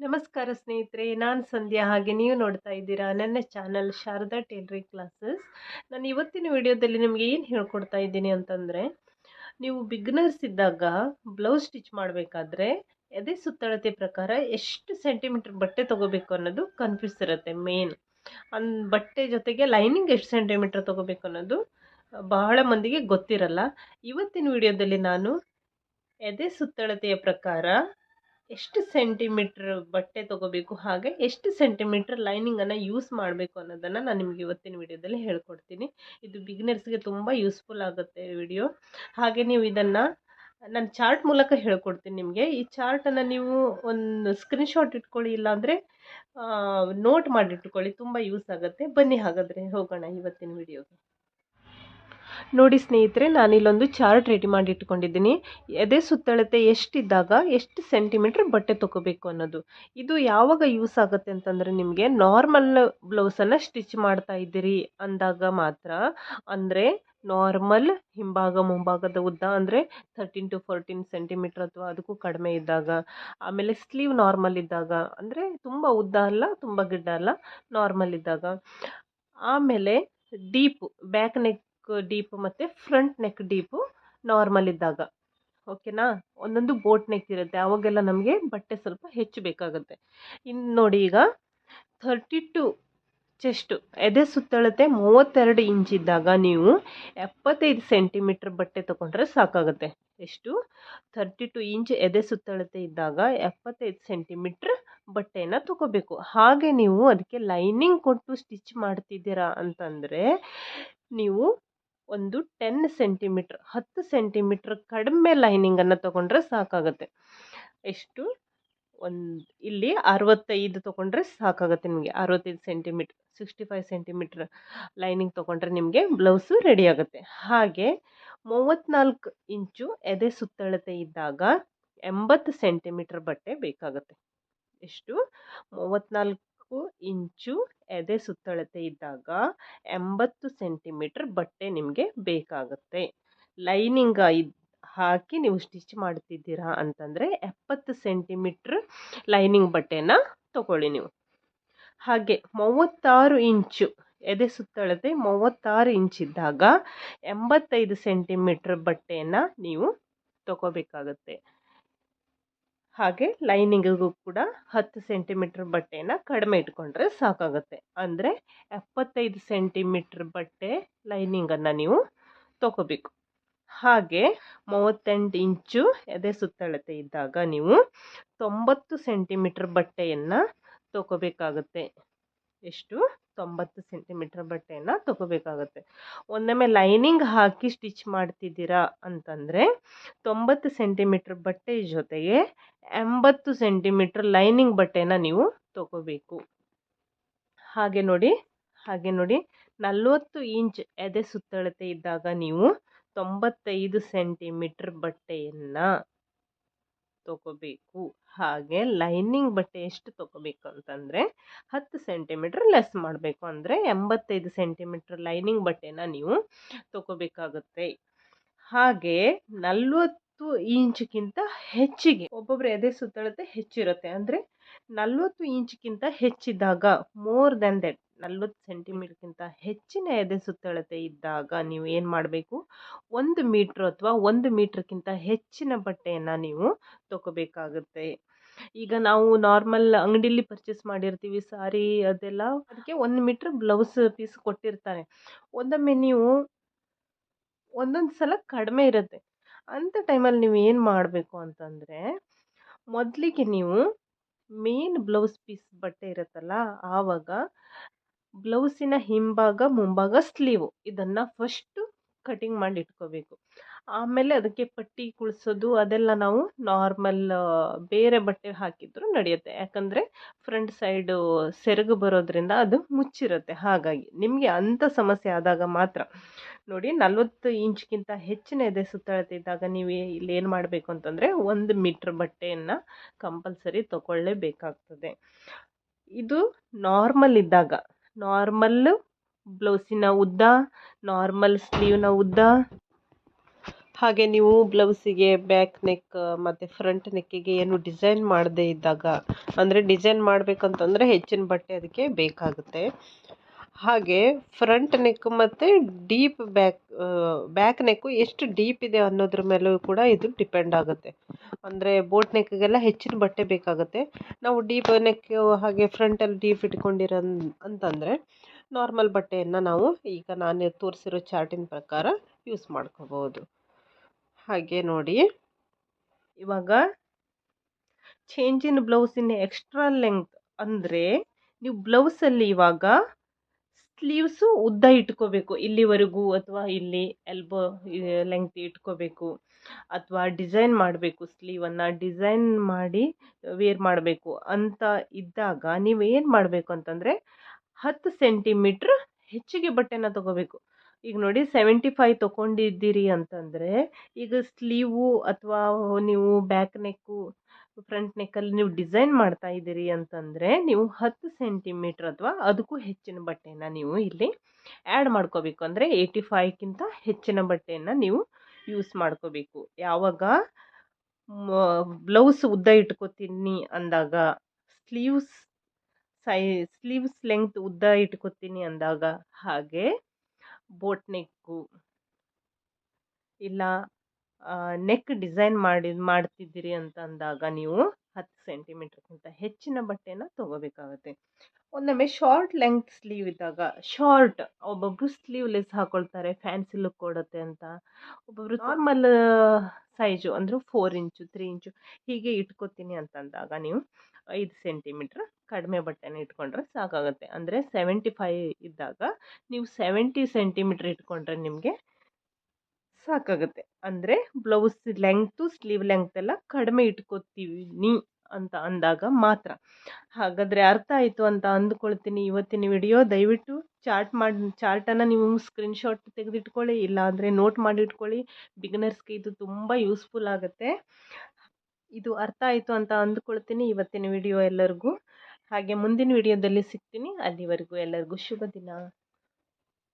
ನಮಸ್ಕಾರ ಸ್ನೇಹಿತರೆ, ನಾನು ಸಂಧ್ಯಾ ಹಾಗೆ ನೀವು ನೋಡ್ತಾ ಇದ್ದೀರಾ ನನ್ನ ಚಾನಲ್ ಶಾರದಾ ಟೇಲರಿಂಗ್ ಕ್ಲಾಸಸ್. ನಾನು ಇವತ್ತಿನ ವಿಡಿಯೋದಲ್ಲಿ ನಿಮಗೆ ಏನು ಹೇಳ್ಕೊಡ್ತಾ ಇದ್ದೀನಿ ಅಂತಂದರೆ, ನೀವು ಬಿಗ್ನರ್ಸ್ ಇದ್ದಾಗ ಬ್ಲೌಸ್ ಸ್ಟಿಚ್ ಮಾಡಬೇಕಾದ್ರೆ ಎದೆ ಸುತ್ತಳತೆ ಪ್ರಕಾರ ಎಷ್ಟು ಸೆಂಟಿಮೀಟ್ರ್ ಬಟ್ಟೆ ತೊಗೋಬೇಕು ಅನ್ನೋದು ಕನ್ಫ್ಯೂಸ್ ಇರುತ್ತೆ ಮೇನ್. ಅನ್ ಬಟ್ಟೆ ಜೊತೆಗೆ ಲೈನಿಂಗ್ ಎಷ್ಟು ಸೆಂಟಿಮೀಟ್ರ್ ತೊಗೋಬೇಕು ಅನ್ನೋದು ಬಹಳ ಮಂದಿಗೆ ಗೊತ್ತಿರಲ್ಲ. ಇವತ್ತಿನ ವಿಡಿಯೋದಲ್ಲಿ ನಾನು ಎದೆ ಸುತ್ತಳತೆಯ ಪ್ರಕಾರ ಎಷ್ಟು ಸೆಂಟಿಮೀಟ್ರ್ ಬಟ್ಟೆ ತೊಗೋಬೇಕು, ಹಾಗೆ ಎಷ್ಟು ಸೆಂಟಿಮೀಟ್ರ್ ಲೈನಿಂಗನ್ನು ಯೂಸ್ ಮಾಡಬೇಕು ಅನ್ನೋದನ್ನು ನಾನು ನಿಮಗೆ ಇವತ್ತಿನ ವಿಡಿಯೋದಲ್ಲಿ ಹೇಳ್ಕೊಡ್ತೀನಿ. ಇದು ಬಿಗಿನರ್ಸ್ಗೆ ತುಂಬ ಯೂಸ್ಫುಲ್ ಆಗುತ್ತೆ ವಿಡಿಯೋ. ಹಾಗೆ ನೀವು ಇದನ್ನು, ನಾನು ಚಾರ್ಟ್ ಮೂಲಕ ಹೇಳ್ಕೊಡ್ತೀನಿ ನಿಮಗೆ. ಈ ಚಾರ್ಟನ್ನು ನೀವು ಒಂದು ಸ್ಕ್ರೀನ್ಶಾಟ್ ಇಟ್ಕೊಳ್ಳಿ, ಇಲ್ಲಾಂದರೆ ನೋಟ್ ಮಾಡಿಟ್ಕೊಳ್ಳಿ. ತುಂಬ ಯೂಸ್ ಆಗುತ್ತೆ. ಬನ್ನಿ ಹಾಗಾದರೆ ಹೋಗೋಣ ಇವತ್ತಿನ ವಿಡಿಯೋಗೆ. ನೋಡಿ ಸ್ನೇಹಿತರೆ, ನಾನಿಲ್ಲೊಂದು ಚಾರ್ಟ್ ರೆಡಿ ಮಾಡಿ ಇಟ್ಕೊಂಡಿದ್ದೀನಿ. ಎದೆ ಸುತ್ತಳತೆ ಎಷ್ಟಿದ್ದಾಗ ಎಷ್ಟು ಸೆಂಟಿಮೀಟ್ರ್ ಬಟ್ಟೆ ತೊಗೋಬೇಕು ಅನ್ನೋದು. ಇದು ಯಾವಾಗ ಯೂಸ್ ಆಗುತ್ತೆ ಅಂತಂದರೆ ನಿಮಗೆ ನಾರ್ಮಲ್ ಬ್ಲೌಸನ್ನು ಸ್ಟಿಚ್ ಮಾಡ್ತಾ ಇದ್ದೀರಿ ಅಂದಾಗ ಮಾತ್ರ. ಅಂದರೆ ನಾರ್ಮಲ್ ಹಿಂಭಾಗ ಮುಂಭಾಗದ ಉದ್ದ ಅಂದರೆ ಥರ್ಟೀನ್ ಟು ಫೋರ್ಟೀನ್ ಸೆಂಟಿಮೀಟ್ರ್ ಅಥವಾ ಅದಕ್ಕೂ ಕಡಿಮೆ ಇದ್ದಾಗ. ಆಮೇಲೆ ಸ್ಲೀವ್ ನಾರ್ಮಲ್ ಇದ್ದಾಗ ಅಂದರೆ ತುಂಬ ಉದ್ದ ಅಲ್ಲ, ತುಂಬ ಗಿಡ್ಡ ಅಲ್ಲ ನಾರ್ಮಲ್ ಇದ್ದಾಗ. ಆಮೇಲೆ ಡೀಪ್ ಬ್ಯಾಕ್ ನೆಕ್ ಡೀಪ್ ಮತ್ತು ಫ್ರಂಟ್ ನೆಕ್ ಡೀಪು ನಾರ್ಮಲ್ ಇದ್ದಾಗ. ಓಕೆನಾ ಒಂದೊಂದು ಬೋಟ್ ನೆಕ್ ಇರುತ್ತೆ. ಅವಾಗೆಲ್ಲ ನಮಗೆ ಬಟ್ಟೆ ಸ್ವಲ್ಪ ಹೆಚ್ಚು ಬೇಕಾಗುತ್ತೆ. ಇನ್ನು ನೋಡಿ ಈಗ ಥರ್ಟಿ ಟು ಚೆಸ್ಟು ಎದೆ ಸುತ್ತಳತೆ ಮೂವತ್ತೆರಡು ಇಂಚ್ ಇದ್ದಾಗ ನೀವು ಎಪ್ಪತ್ತೈದು ಸೆಂಟಿಮೀಟ್ರ್ ಬಟ್ಟೆ ತೊಗೊಂಡ್ರೆ ಸಾಕಾಗುತ್ತೆ. ಎಷ್ಟು? ಥರ್ಟಿ ಟು ಇಂಚ್ ಎದೆ ಸುತ್ತಳತೆ ಇದ್ದಾಗ ಎಪ್ಪತ್ತೈದು ಸೆಂಟಿಮೀಟ್ರ್ ಬಟ್ಟೆಯನ್ನು ತಗೋಬೇಕು. ಹಾಗೆ ನೀವು ಅದಕ್ಕೆ ಲೈನಿಂಗ್ ಕೊಟ್ಟು ಸ್ಟಿಚ್ ಮಾಡ್ತಿದ್ದೀರಾ ಅಂತಂದರೆ ನೀವು ಒಂದು ಟೆನ್ ಸೆಂಟಿಮೀಟ್ರ್ ಹತ್ತು ಸೆಂಟಿಮೀಟ್ರ್ ಕಡಿಮೆ ಲೈನಿಂಗನ್ನು ತಗೊಂಡ್ರೆ ಸಾಕಾಗುತ್ತೆ. ಎಷ್ಟು? ಒಂದು, ಇಲ್ಲಿ ಅರವತ್ತೈದು ತೊಗೊಂಡ್ರೆ ಸಾಕಾಗುತ್ತೆ ನಿಮಗೆ. ಅರವತ್ತೈದು centimetre sixty five centimetre lining ತೊಗೊಂಡ್ರೆ ನಿಮಗೆ ಬ್ಲೌಸು ರೆಡಿ ಆಗುತ್ತೆ. ಹಾಗೆ ಮೂವತ್ತ್ನಾಲ್ಕು ಇಂಚು ಎದೆ ಸುತ್ತಳತೆ ಇದ್ದಾಗ ಎಂಬತ್ತು ಸೆಂಟಿಮೀಟ್ರ್ ಬಟ್ಟೆ ಬೇಕಾಗುತ್ತೆ. ಎಷ್ಟು? ಮೂವತ್ತ್ನಾಲ್ಕು ಇಂಚು ಎದೆ ಸುತ್ತಳತೆ ಇದ್ದಾಗ ಎಂಬತ್ತು ಸೆಂಟಿಮೀಟ್ರ್ ಬಟ್ಟೆ ನಿಮಗೆ ಬೇಕಾಗುತ್ತೆ. ಲೈನಿಂಗ್ ಇದ್ ಹಾಕಿ ನೀವು ಸ್ಟಿಚ್ ಮಾಡ್ತಿದ್ದೀರಾ ಅಂತಂದರೆ ಎಪ್ಪತ್ತು ಸೆಂಟಿಮೀಟ್ರ್ ಲೈನಿಂಗ್ ಬಟ್ಟೆನ ತಗೊಳ್ಳಿ ನೀವು. ಹಾಗೆ ಮೂವತ್ತಾರು ಇಂಚು ಎದೆ ಸುತ್ತಳತೆ ಮೂವತ್ತಾರು ಇಂಚ್ ಇದ್ದಾಗ ಎಂಬತ್ತೈದು ಸೆಂಟಿಮೀಟ್ರ್ ಬಟ್ಟೆಯನ್ನು ನೀವು ತಗೋಬೇಕಾಗತ್ತೆ. ಹಾಗೆ ಲೈನಿಂಗಿಗೂ ಕೂಡ ಹತ್ತು ಸೆಂಟಿಮೀಟ್ರ್ ಬಟ್ಟೆನ ಕಡಿಮೆ ಇಟ್ಕೊಂಡ್ರೆ ಸಾಕಾಗುತ್ತೆ. ಅಂದರೆ ಎಪ್ಪತ್ತೈದು ಸೆಂಟಿಮೀಟ್ರ್ ಬಟ್ಟೆ ಲೈನಿಂಗನ್ನು ನೀವು ತೊಗೋಬೇಕು. ಹಾಗೆ ಮೂವತ್ತೆಂಟು ಇಂಚು ಎದೆ ಸುತ್ತಳತೆ ಇದ್ದಾಗ ನೀವು ತೊಂಬತ್ತು ಸೆಂಟಿಮೀಟ್ರ್ ಬಟ್ಟೆಯನ್ನು ತೊಗೋಬೇಕಾಗುತ್ತೆ. ಎಷ್ಟು? ತೊಂಬತ್ತು ಸೆಂಟಿಮೀಟ್ರ್ ಬಟ್ಟೆಯನ್ನು ತಗೋಬೇಕಾಗುತ್ತೆ. ಒಂದೊಮ್ಮೆ ಲೈನಿಂಗ್ ಹಾಕಿ ಸ್ಟಿಚ್ ಮಾಡ್ತಿದ್ದೀರಾ ಅಂತಂದರೆ ತೊಂಬತ್ತು ಸೆಂಟಿಮೀಟ್ರ್ ಬಟ್ಟೆ ಜೊತೆಗೆ ಎಂಬತ್ತು ಸೆಂಟಿಮೀಟ್ರ್ ಲೈನಿಂಗ್ ಬಟ್ಟೆನ ನೀವು ತೊಗೋಬೇಕು. ಹಾಗೆ ನೋಡಿ ಹಾಗೆ ನೋಡಿ. ನಲ್ವತ್ತು ಇಂಚ್ ಎದೆ ಸುತ್ತಳತೆ ಇದ್ದಾಗ ನೀವು ತೊಂಬತ್ತೈದು ಸೆಂಟಿಮೀಟ್ರ್ ಬಟ್ಟೆಯನ್ನು ತೊಗೋಬೇಕು. ಹಾಗೆ ಲೈನಿಂಗ್ ಬಟ್ಟೆ ಎಷ್ಟು ತಗೋಬೇಕು ಅಂತಂದರೆ ಹತ್ತು ಸೆಂಟಿಮೀಟ್ರ್ ಲೆಸ್ ಮಾಡಬೇಕು. ಅಂದರೆ ಎಂಬತ್ತೈದು ಸೆಂಟಿಮೀಟ್ರ್ ಲೈನಿಂಗ್ ಬಟ್ಟೆನ ನೀವು ತಗೋಬೇಕಾಗುತ್ತೆ. ಹಾಗೆ ನಲ್ವತ್ತು ಇಂಚ್ಗಿಂತ ಹೆಚ್ಚಿಗೆ ಒಬ್ಬೊಬ್ಬರು ಎದೆ ಸುತ್ತಳತೆ ಹೆಚ್ಚಿರುತ್ತೆ. ಅಂದರೆ ನಲ್ವತ್ತು ಇಂಚ್ಗಿಂತ ಹೆಚ್ಚಿದ್ದಾಗ ಮೋರ್ ದೆನ್ ದಟ್ ನಲ್ವತ್ತು ಸೆಂಟಿಮೀಟ್ರ್ಗಿಂತ ಹೆಚ್ಚಿನ ಎದೆ ಸುತ್ತಳತೆ ಇದ್ದಾಗ ನೀವು ಏನು ಮಾಡಬೇಕು? ಒಂದು ಮೀಟ್ರ್ ಅಥವಾ ಒಂದು ಮೀಟ್ರ್ಗಿಂತ ಹೆಚ್ಚಿನ ಬಟ್ಟೆಯನ್ನು ನೀವು ತಗೋಬೇಕಾಗುತ್ತೆ. ಈಗ ನಾವು ನಾರ್ಮಲ್ ಅಂಗಡಿಲಿ ಪರ್ಚೇಸ್ ಮಾಡಿರ್ತೀವಿ ಸಾರಿ ಅದೆಲ್ಲ ಅದಕ್ಕೆ ಒಂದು ಮೀಟ್ರ್ ಬ್ಲೌಸ್ ಪೀಸ್ ಕೊಟ್ಟಿರ್ತಾರೆ. ಒಂದೊಮ್ಮೆ ನೀವು ಒಂದೊಂದು ಸಲ ಕಡಿಮೆ ಇರುತ್ತೆ. ಅಂಥ ಟೈಮಲ್ಲಿ ನೀವು ಏನು ಮಾಡಬೇಕು ಅಂತಂದರೆ ಮೊದಲಿಗೆ ನೀವು ಮೇನ್ ಬ್ಲೌಸ್ ಪೀಸ್ ಬಟ್ಟೆ ಇರುತ್ತಲ್ಲ ಆವಾಗ ಬ್ಲೌಸಿನ ಹಿಂಭಾಗ, ಮುಂಭಾಗ ಸ್ಲೀವು. ಇದನ್ನು ಫಸ್ಟು ಕಟಿಂಗ್ ಮಾಡಿ ಇಟ್ಕೋಬೇಕು. ಆಮೇಲೆ ಅದಕ್ಕೆ ಪಟ್ಟಿ ಕುಳಿಸೋದು, ಅದೆಲ್ಲ ನಾವು ನಾರ್ಮಲ್ ಬೇರೆ ಬಟ್ಟೆ ಹಾಕಿದ್ರು ನಡೆಯುತ್ತೆ. ಯಾಕಂದರೆ ಫ್ರಂಟ್ ಸೈಡು ಸೆರಗು ಬರೋದ್ರಿಂದ ಅದು ಮುಚ್ಚಿರುತ್ತೆ. ಹಾಗಾಗಿ ನಿಮಗೆ ಅಂಥ ಸಮಸ್ಯೆ ಆದಾಗ ಮಾತ್ರ ನೋಡಿ, ನಲ್ವತ್ತು ಇಂಚ್ಗಿಂತ ಹೆಚ್ಚಿನ ಎದೆ ಇದ್ದಾಗ ನೀವು ಇಲ್ಲಿ ಏನು ಮಾಡಬೇಕು ಅಂತಂದರೆ ಒಂದು ಮೀಟ್ರ್ ಬಟ್ಟೆಯನ್ನು ಕಂಪಲ್ಸರಿ ತಗೊಳ್ಳೇಬೇಕಾಗ್ತದೆ. ಇದು ನಾರ್ಮಲ್ ಇದ್ದಾಗ ನಾರ್ಮಲ್ಲು ಬ್ಲೌಸಿನ ಉದ್ದ ನಾರ್ಮಲ್ ಸ್ಲೀವ್ನ ಉದ್ದ. ಹಾಗೆ ನೀವು ಬ್ಲೌಸಿಗೆ ಬ್ಯಾಕ್ ನೆಕ್ ಮತ್ತು ಫ್ರಂಟ್ ನೆಕ್ಕಿಗೆ ಏನು ಡಿಸೈನ್ ಮಾಡದೇ ಇದ್ದಾಗ, ಅಂದರೆ ಡಿಸೈನ್ ಮಾಡಬೇಕಂತಂದರೆ ಹೆಚ್ಚಿನ ಬಟ್ಟೆ ಅದಕ್ಕೆ ಬೇಕಾಗುತ್ತೆ. ಹಾಗೆ ಫ್ರಂಟ್ ನೆಕ್ ಮತ್ತು ಡೀಪ್ ಬ್ಯಾಕ್ ಬ್ಯಾಕ್ ನೆಕ್ಕು ಎಷ್ಟು ಡೀಪ್ ಇದೆ ಅನ್ನೋದ್ರ ಮೇಲೂ ಕೂಡ ಇದು ಡಿಪೆಂಡ್ ಆಗುತ್ತೆ. ಅಂದರೆ ಬೋಟ್ ನೆಕ್ಗೆಲ್ಲ ಹೆಚ್ಚಿನ ಬಟ್ಟೆ ಬೇಕಾಗುತ್ತೆ. ನಾವು ಡೀಪ್ ನೆಕ್ ಹಾಗೆ ಫ್ರಂಟಲ್ಲಿ ಡೀಪ್ ಇಟ್ಕೊಂಡಿರೋ ಅಂತಂದರೆ ನಾರ್ಮಲ್ ಬಟ್ಟೆಯನ್ನು ನಾವು ಈಗ ನಾನು ತೋರಿಸಿರೋ ಚಾರ್ಟಿನ ಪ್ರಕಾರ ಯೂಸ್ ಮಾಡ್ಕೋಬೋದು ಹಾಗೆ ನೋಡಿ. ಇವಾಗ change in blouse in extra length ಅಂದರೆ ನೀವು ಬ್ಲೌಸಲ್ಲಿ ಇವಾಗ ಸ್ಲೀವ್ಸು ಉದ್ದ ಇಟ್ಕೋಬೇಕು. ಇಲ್ಲಿವರೆಗೂ ಅಥವಾ ಇಲ್ಲಿ ಎಲ್ಬೋ ಲೆಂಗ್ತ್ ಇಟ್ಕೋಬೇಕು. ಅಥವಾ ಡಿಸೈನ್ ಮಾಡಬೇಕು ಸ್ಲೀವನ್ನು ಡಿಸೈನ್ ಮಾಡಿ ವೇರ್ ಮಾಡಬೇಕು. ಅಂತ ಇದ್ದಾಗ ನೀವು ಏನು ಮಾಡಬೇಕು ಅಂತಂದರೆ ಹತ್ತು ಸೆಂಟಿಮೀಟ್ರ್ ಹೆಚ್ಚಿಗೆ ಬಟ್ಟೆನ ತಗೋಬೇಕು. ಈಗ ನೋಡಿ ಸೆವೆಂಟಿ ಫೈವ್ ತೊಗೊಂಡಿದ್ದೀರಿ ಅಂತಂದರೆ ಈಗ ಸ್ಲೀವು ಅಥವಾ ನೀವು ಬ್ಯಾಕ್ ನೆಕ್ಕು ಫ್ರಂಟ್ ನೆಕ್ಕಲ್ಲಿ ನೀವು ಡಿಸೈನ್ ಮಾಡ್ತಾ ಇದ್ದೀರಿ ಅಂತಂದರೆ ನೀವು ಹತ್ತು ಸೆಂಟಿಮೀಟ್ರ್ ಅಥವಾ ಅದಕ್ಕೂ ಹೆಚ್ಚಿನ ಬಟ್ಟೆನ ನೀವು ಇಲ್ಲಿ ಆ್ಯಡ್ ಮಾಡ್ಕೋಬೇಕು. ಅಂದರೆ ಏಯ್ಟಿ ಫೈವ್ಗಿಂತ ಹೆಚ್ಚಿನ ಬಟ್ಟೆಯನ್ನು ನೀವು ಯೂಸ್ ಮಾಡ್ಕೋಬೇಕು. ಯಾವಾಗ? ಬ್ಲೌಸ್ ಉದ್ದ ಇಟ್ಕೋತೀನಿ ಅಂದಾಗ ಸ್ಲೀವ್ಸ್ ಸೈ ಸ್ಲೀವ್ಸ್ ಲೆಂತ್ ಉದ್ದ ಇಟ್ಕೋತೀನಿ ಅಂದಾಗ ಹಾಗೆ ಬೋಟ್ ನೆಕ್ಕು ಇಲ್ಲ ನೆಕ್ ಡಿಸೈನ್ ಮಾಡಿ, ಮಾಡ್ತಿದ್ದೀರಿ ಅಂತ ಅಂದಾಗ ನೀವು ಹತ್ತು ಸೆಂಟಿಮೀಟ್ರ್ಗಿಂತ ಹೆಚ್ಚಿನ ಬಟ್ಟೆನ ತೊಗೋಬೇಕಾಗುತ್ತೆ. ಒಂದೊಮ್ಮೆ ಶಾರ್ಟ್ ಲೆಂತ್ ಸ್ಲೀವ್ ಇದ್ದಾಗ ಶಾರ್ಟ್ ಒಬ್ಬೊಬ್ಬರು ಸ್ಲೀವ್ಲೆಸ್ ಹಾಕೊಳ್ತಾರೆ ಫ್ಯಾನ್ಸಿ ಲುಕ್ ಕೊಡುತ್ತೆ ಅಂತ. ಒಬ್ಬೊಬ್ರು ನಾರ್ಮಲ್ ಸೈಜು ಅಂದರೆ ಫೋರ್ ಇಂಚು ತ್ರೀ ಇಂಚು ಹೀಗೆ ಇಟ್ಕೋತೀನಿ ಅಂತಂದಾಗ ನೀವು ಐದು ಸೆಂಟಿಮೀಟ್ರ್ ಕಡಿಮೆ ಬಟ್ಟೆನ ಇಟ್ಕೊಂಡ್ರೆ ಸಾಕಾಗುತ್ತೆ. ಅಂದರೆ ಸೆವೆಂಟಿ ಫೈ ಇದ್ದಾಗ ನೀವು ಸೆವೆಂಟಿ ಸೆಂಟಿಮೀಟ್ರ್ ಇಟ್ಕೊಂಡ್ರೆ ನಿಮಗೆ ಸಾಕಾಗುತ್ತೆ. ಅಂದರೆ ಬ್ಲೌಸ್ ಲೆಂಗ್ತು ಸ್ಲೀವ್ ಲೆಂಗ್ತ್ ಎಲ್ಲ ಕಡಿಮೆ ಇಟ್ಕೋತೀವಿ ಅಂತ ಅಂದಾಗ ಮಾತ್ರ. ಹಾಗಾದರೆ ಅರ್ಥ ಆಯಿತು ಅಂತ ಅಂದ್ಕೊಳ್ತೀನಿ ಇವತ್ತಿನ ವಿಡಿಯೋ ದಯವಿಟ್ಟು ಚಾರ್ಟ್ ಮಾಡಿ ಚಾರ್ಟನ್ನು ನೀವು ಸ್ಕ್ರೀನ್ಶಾಟ್ ತೆಗೆದಿಟ್ಕೊಳ್ಳಿ ಇಲ್ಲ ಅಂದರೆ ನೋಟ್ ಮಾಡಿ ಇಟ್ಕೊಳ್ಳಿ ಬಿಗಿನರ್ಸ್ಗೆ ಇದು ತುಂಬ ಯೂಸ್ಫುಲ್ ಆಗುತ್ತೆ. ಇದು ಅರ್ಥ ಆಯಿತು ಅಂತ ಅಂದ್ಕೊಳ್ತೀನಿ ಇವತ್ತಿನ ವಿಡಿಯೋ ಎಲ್ಲರಿಗೂ. ಹಾಗೆ ಮುಂದಿನ ವಿಡಿಯೋದಲ್ಲಿ ಸಿಗ್ತೀನಿ. ಅಲ್ಲಿವರೆಗೂ ಎಲ್ಲರಿಗೂ ಶುಭ ದಿನ